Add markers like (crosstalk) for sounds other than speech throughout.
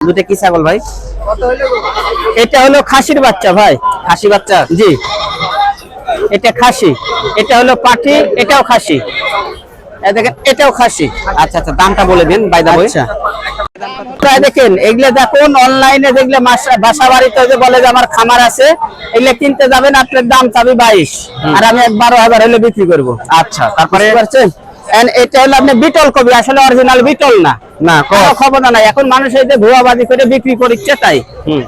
দুটো কি ছাগল ভাই? এটা হলো খাসির বাচ্চা ভাই। খাসি বাচ্চা? জি। এটা খাসি। এটা হলো পাঠি এটাও খাসি। দেখেন এটাও খাসি। আচ্ছা আচ্ছা দামটা বলে দিন বাই দা আচ্ছা। প্রায় দেখেন এগুলো দেখুন অনলাইনে দেখলে মাসা- বাসা বাড়িতে যে বলে যে আমার খামার আছে এগুলো কিনতে যাবেন আপনার দাম চাবি বাইশ। আর আমি এক বারো হাজার হলে বিক্রি করব। আচ্ছা তারপরে? পারছেন? এটা হলো আপনি বিটল কবি আসলে অরিজিনাল বিটল না। না খবর নাই। এখন মানুষ এই যে ভুয়াবাজি করে বিক্রি করছে তাই।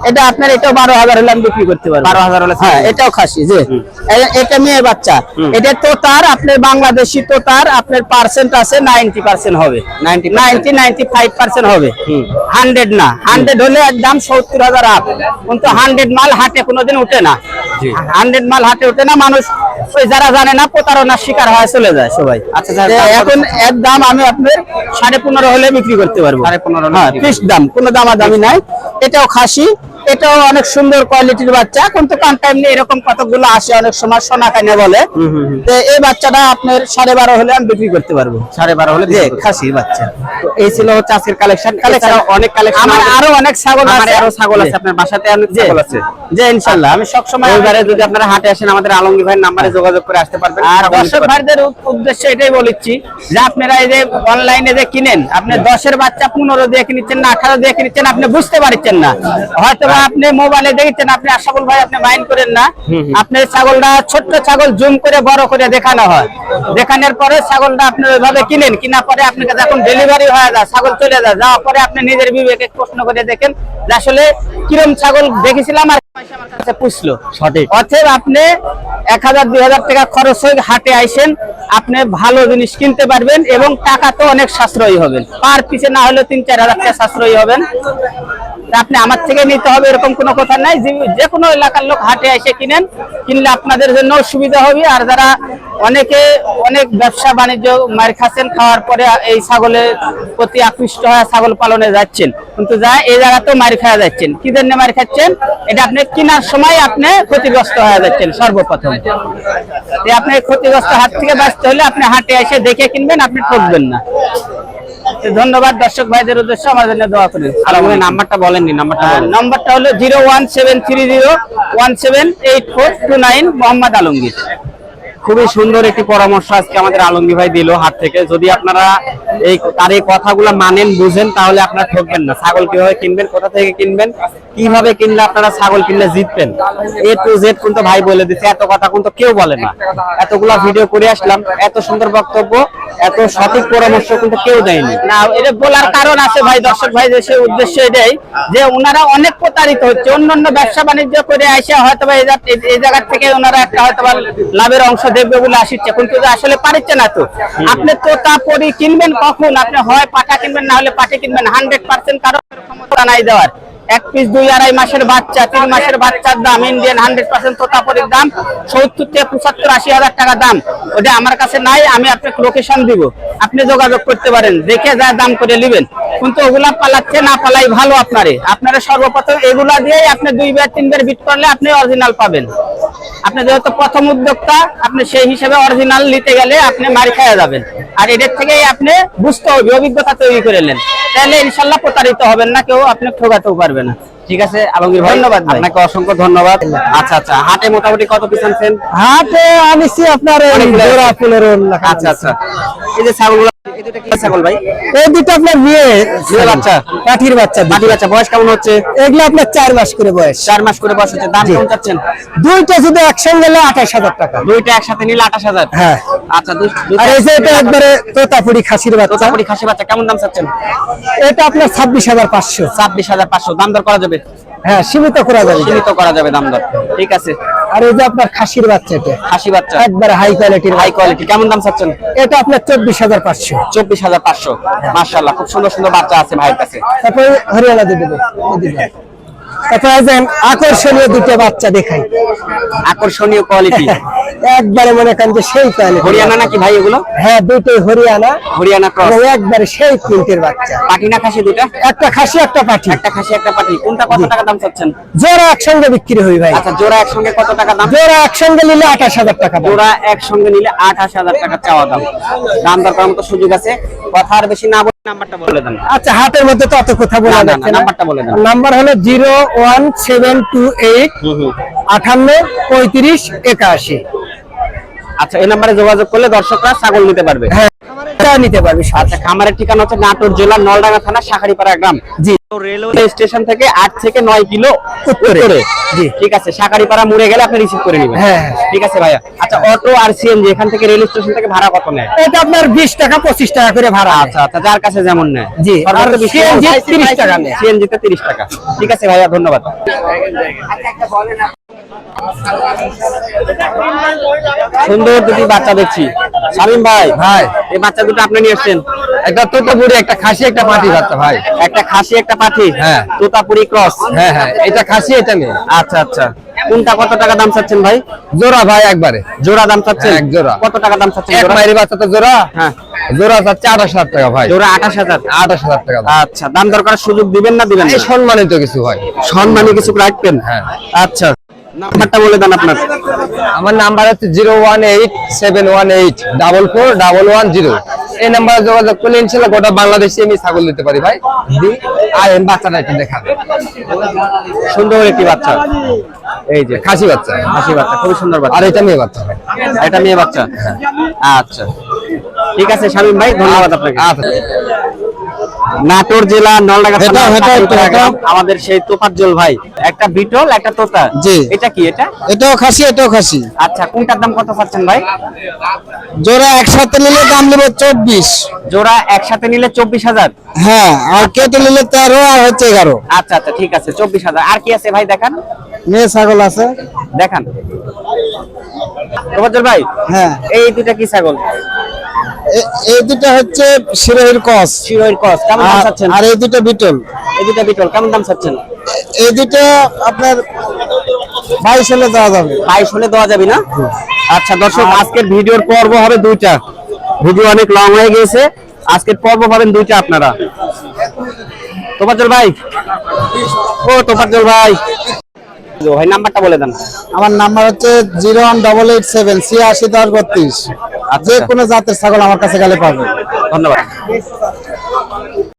এটা আপনার এটাও বারো হাজার হলে আমি বিক্রি করতে পারব। 12,000 হলে হ্যাঁ এটাও খাসি যে এটা মেয়ে বাচ্চা। হুম। এটা তোতার আপনার বাংলাদেশি পার্সেন্ট আছে নাইনটি পার্সেন্ট হবে। 90% নাইনটি নাইনটি ফাইভ পার্সেন্ট হবে। হান্ড্রেড না। হান্ড্রেড হলে একদম সত্তর হাজার আপ কিন্তু হান্ড্রেড মাল হাটে কোনোদিন উঠে না। হান্ড্রেড মাল হাটে উঠে না মানুষ যারা জানে না প্রতারণার শিকার হয়ে চলে যায় সবাই। আচ্ছা? এখন এক দাম আমি আপনার সাড়ে পনেরো হলে বিক্রি করতে পারব। সাড়ে পনেরো হ্যাঁ ফিক্স দাম কোনো দামাদামি নাই। এটাও খাসি। এটাও অনেক সুন্দর কোয়ালিটির বাচ্চা কিন্তু কান টাইম এরকম কতগুলো আসে অনেক সময় সোনা কানে বলে। তো এই বাচ্চাটা আপনার সাড়ে বারো হলে আমি বিক্রি করতে পারব। সাড়ে বারো হলে। খাসির বাচ্চা। তো এই ছিল হচ্ছে আজকের কালেকশন কালেকশন অনেক কালেকশন আমার আরও অনেক ছাগল আছে। আরও ছাগল আছে আপনার বাসাতে অনেক। ছাগল আছে। যে ইনশাল্লাহ। আমি সবসময় এবারে যদি আপনারা হাটে আসেন আমাদের আলমগীর ভাইয়ের নাম্বারে যোগাযোগ করে আসতে পারবেন। আর দর্শক ভাইদের উদ্দেশ্যে এটাই বলেছি যে আপনারা এই যে অনলাইনে যে কিনেন আপনি দশের বাচ্চা পনেরো দিয়ে কিনেছেন না আঠারো দিয়ে কিনেছেন আপনি বুঝতে পারছেন না। হয়তো বা আপনি মোবাইলে দেখেছেন আপনি আশাফুল ভাই আপনি মাইন্ড করেন না। আপনি ছাগলটা ছোট্ট ছাগল জুম করে বড় করে দেখানো হয়। দেখানোর পরে ছাগলটা আপনি ওইভাবে কিনেন কিনা পরে আপনাকে যখন ডেলিভারি হয়ে যায় ছাগল চলে যায়। যাওয়ার পরে আপনি নিজের বিবেকে প্রশ্ন করে দেখেন যে আসলে কিরম ছাগল দেখেছিলাম আর আমার কাছে পুষলো। সঠিক। অতএব আপনি এক হাজার দুই হাজার টাকা খরচ হয়ে হাটে আইসেন আপনি ভালো জিনিস কিনতে পারবেন এবং টাকা তো অনেক সাশ্রয়ী হবেন। পার পিছে না হলেও তিন চার হাজার টাকা সাশ্রয়ী হবেন। আপনি আমার থেকে নিতে হবে এরকম কোনো কথা নাই। যে- কোনো এলাকার লোক হাটে এসে কিনেন, কিনলে আপনাদের জন্য সুবিধা হবে। আর যারা অনেকে অনেক ব্যবসা বাণিজ্য মার খাচ্ছেন, খাওয়ার পরে এই ছাগলের প্রতি আকৃষ্ট হয়ে ছাগল পালনে যাচ্ছেন। কিন্তু যা এই জায়গাতেও মার খাওয়া যাচ্ছেন। কি জন্য মার খাচ্ছেন? এটা আপনি কেনার সময় আপনি ক্ষতিগ্রস্ত হয়ে যাচ্ছেন সর্বপ্রথম। আপনি ক্ষতিগ্রস্ত হাত থেকে বাঁচতে হলে আপনি হাটে এসে দেখে কিনবেন, আপনি ঠকবেন না। ধন্যবাদ দর্শক ভাইদের উদ্দেশ্যে আমার জন্য দোয়া করেন আলমগীর নাম্বারটা বলেননি নাম্বারটা নাম্বারটা বলেন। নম্বরটা হলো zero one seven three zero one seven eight four two nine Mohammad Alamgir. খুবই সুন্দর একটি পরামর্শ আজকে আমাদের আলমগীর ভাই দিল হাট থেকে। যদি আপনারা এই তার এই কথাগুলো মানেন, বুঝেন, তাহলে আপনারা ঠকবেন না। ছাগল কীভাবে কিনবেন, কোথা থেকে কিনবেন, কীভাবে কিনলে আপনারা ছাগল কিনলে জিতবেন, এ টু জেড কিন্তু ভাই বলে দিচ্ছে, এত কথা কিন্তু কেউ বলে না। এতগুলা ভিডিও করে আসলাম, এত সুন্দর বক্তব্য, এত সঠিক পরামর্শ কিন্তু কেউ দেয়নি। না, এটা বলার কারণ আছে ভাই, দর্শক ভাই, যে সে উদ্দেশ্য এটাই যে ওনারা অনেক প্রতারিত হচ্ছে। অন্যান্য ব্যবসা বাণিজ্য করে আসে হয়তো এই জায়গা থেকে ওনারা একটা হয়তো লাভের অংশ দেখবে বলে আসছে কিন্তু আসলে পারছে না তো। আপনি তো তা পরি কিনবেন কখন? আপনি হয় পাঠা কিনবেন না হলে পাঠে কিনবেন। হান্ড্রেড পার্সেন্ট কারণ ক্ষমতা নাই দেওয়ার। এক পিস দুই আড়াই মাসের বাচ্চা তিন মাসের বাচ্চার দাম ইন্ডিয়ান হান্ড্রেড পার্সেন্ট তোতাপরির দাম সত্তর থেকে পঁচাত্তর আশি হাজার টাকা দাম। ওটা আমার কাছে নাই আমি আপনাকে লোকেশন দিব। আপনি যোগাযোগ করতে পারেন দেখে যা দাম করে নেবেন। কিন্তু ওগুলা পালাচ্ছে না পালাই ভালো আপনারে। আপনারা সর্বপ্রথম এগুলা দিয়েই আপনি দুইবার তিনবার বিট করলে আপনি অরিজিনাল পাবেন। আপনি যেহেতু প্রথম উদ্যোক্তা আপনি সেই হিসেবে অরিজিনাল নিতে গেলে আপনি মার খাওয়া যাবেন। আর এদের থেকেই আপনি বুঝতে হবে অভিজ্ঞতা তৈরি করে নেন। তাহলে ইনশাল্লাহ প্রতারিত হবেন না কেউ আপনি ঠকাতেও পারবে না। ঠিক আছে আলমগীর ভাই ধন্যবাদ। আপনাকে অসংখ্য ধন্যবাদ। আচ্ছা আচ্ছা হাটে মোটামুটি কত পিস আনছেন? হাটে আনিছি আপনার আচ্ছা আচ্ছা। এই যে ছাগলগুলো এই দুটো কি ছাগল ভাই? এই দুটো আপনার বিয়ে বিয়ে বাচ্চা? পাঠির বাচ্চা মাটি বাচ্চা বয়স কেমন হচ্ছে? এগুলো আপনার চার মাস করে বয়স। চার মাস করে বয়স হচ্ছে দাম কেমন চাচ্ছেন? দুইটা শুধু একসঙ্গে গেলে আঠাশ টাকা। দুইটা একসাথে নিলে আঠাশ হাজার? হ্যাঁ। আচ্ছা আর এই যে এটা একবারে তোতাপুরি খাসির বাচ্চা। তোতাপুরি খাসি বাচ্চা কেমন দাম চাচ্ছেন? এটা আপনার ছাব্বিশ হাজার পাঁচশো। ছাব্বিশ হাজার পাঁচশো দাম দর করা যাবে? হ্যাঁ সীমিত করা যাবে। সীমিত করা যাবে দাম দর। ঠিক আছে। আর এই যে আপনার খাসির বাচ্চা এটা খাসি বাচ্চা। একবারে হাই কোয়ালিটির হাই কোয়ালিটি কেমন দাম চাচ্ছেন? এটা আপনার চব্বিশ হাজার পাঁচশো। চব্বিশ হাজার পাঁচশো। মার্শাল্লাহ খুব সুন্দর সুন্দর বাচ্চা আছে ভাইয়ের কাছে। তারপরে হরিয়ানা দিয়ে দেবো আকর্ষণীয় দুটো বাচ্চা দেখাই। আকর্ষণীয় কোয়ালিটি (laughs) একবারে মনে করেন যে সেই তাহলে হরিয়ানা নাকি ভাই এগুলো? হ্যাঁ দুটোই হরিয়ানা। হরিয়ানা ক্রস একবারে সেই কুইন্টের বাচ্চা। পাটি না খাসি দুটো? একটা খাসি একটা পাটি। একটা খাসি একটা পাটি। কোনটা কত টাকা দাম চাচ্ছেন? জোড়া একসঙ্গে বিক্রি হই ভাই। আচ্ছা জোড়া একসঙ্গে কত টাকা দাম? জোড়া একসঙ্গে নিলে 28000 টাকা জোড়া একসঙ্গে নিলে 28000 টাকা চাওয়া দাম। দাম দর করার মতো সুযোগ আছে। কথা আর বেশি না বলে নাম্বারটা বলে দেন। আচ্ছা হাতের মধ্যে তো অত কথা বলা যাচ্ছে না। নাম্বারটা বলে দেন। নাম্বার হলো 01728 58 35 81 আচ্ছা এই নাম্বারে যোগাযোগ করলে দর্শকরা ছাগল নিতে পারবে। হ্যাঁ। নিতে পারবি আচ্ছা খামারের ঠিকানা হচ্ছে নাটোর জেলার নলডাঙ্গা থানা শাখারিপাড়া গ্রাম। জি। রেলওয়ে স্টেশন থেকে আট থেকে নয় কিলো উত্তরে। জি। ঠিক আছে শাখারিপাড়া মুড়ে গেলে আপনি রিসিভ করে নেবেন। হ্যাঁ। ঠিক আছে ভাইয়া। আচ্ছা অটো আর সিএনজি এখান থেকে রেল স্টেশন থেকে ভাড়া কত নেয়? এটা আপনার বিশ টাকা পঁচিশ টাকা করে ভাড়া আচ্ছা আচ্ছা যার কাছে যেমন নেয়। জি, আর CNG 30 টাকা। নেয়। সিএনজি তে 30 টাকা ঠিক আছে ভাইয়া ধন্যবাদ। সুন্দর দুটি বাচ্চা দেখছি। শামিম ভাই ভাই। এই বাচ্চা দুটো আপনি নিয়ে এসেছেন। একটা তোতাপুরি একটা খাসি একটা পাটি বাচ্চা ভাই। একটা খাসি একটা পাঠি হ্যাঁ। তোতাপুরি ক্রস হ্যাঁ হ্যাঁ। এটা খাসি এটা মেয়ে। আচ্ছা আচ্ছা। কোনটা কত টাকা দাম চাচ্ছেন ভাই? জোড়া ভাই একবারে। জোড়া দাম চাচ্ছেন? এক জোড়া। কত টাকা দাম চাচ্ছেন এক জোড়া? মাইরি বাচ্চা তো জোড়া। হ্যাঁ। জোড়া চাচ্ছে আঠাশ হাজার টাকা ভাই। জোড়া আঠাশ হাজার। আঠাশ হাজার টাকা। আচ্ছা দাম দরকার সুযোগ দিবেন না দিবেন? সম্মানিত কিছু ভাই। সম্মানী কিছু রাখবেন? হ্যাঁ। আচ্ছা। নাম্বারটা বলে দেন আপনার। আমার নাম্বার হচ্ছে zero one eight seven one eight double four double one zero. এই নাম্বারে যোগাযোগ করলে ইনশাল্লাহ গোটা বাংলাদেশে আমি ছাগল দিতে পারি ভাই। আর বাচ্চাটা একটু দেখা। সুন্দর একটি বাচ্চা। এই যে খাসি বাচ্চা। হাসি বাচ্চা খুবই সুন্দর বাচ্চা। আর এটা মেয়ে বাচ্চা। এটা মেয়ে বাচ্চা। আচ্ছা। ঠিক আছে শামীম ভাই ধন্যবাদ আপনাকে। আচ্ছা। নাটোর জেলা নলডাঙ্গা। আমাদের সেই তোফাজ্জল ভাই। একটা বিটল একটা তোতা। জি। এটা কি এটা? এটাও খাসি এটাও খাসি। আচ্ছা কোনটার দাম কত পাচ্ছেন ভাই? জোড়া একসাথে নিলে দাম নেবে চব্বিশ। জোড়া একসাথে নিলে চব্বিশ হাজার? হ্যাঁ আর কেটে নিলে তেরো আর হচ্ছে এগারো। আচ্ছা আচ্ছা ঠিক আছে চব্বিশ হাজার। আর কি আছে ভাই দেখান। মেয়ে ছাগল আছে। দেখান। তোফাজ্জল ভাই হ্যাঁ। এই দুটা কি ছাগল? এই দুটো হচ্ছে শিরোহির কস। শিরোইর কস। কেমন দাম চাচ্ছেন? আর এই দুটো বিটল। এই দুটা বিটল কেমন দাম চাচ্ছেন? এই দুটো আপনার বাইশ হলে দেওয়া যাবে। বাইশ হলে দেওয়া যাবে না? আচ্ছা দর্শক আজকের ভিডিওর পর্ব হবে দুইটা। ভিডিও অনেক লং হয়ে গেছে আজকের পর্ব পাবেন দুইটা আপনারা। তোফাজ্জল ভাই। ও তোফাজ্জল ভাই। ভাই নাম্বারটা বলে দেন। আমার নাম্বার হচ্ছে zero one double eight seven ছিয়াশি দশ বত্রিশ। যে কোনো জাতের ছাগল আমার কাছে গেলে পাবে। ধন্যবাদ।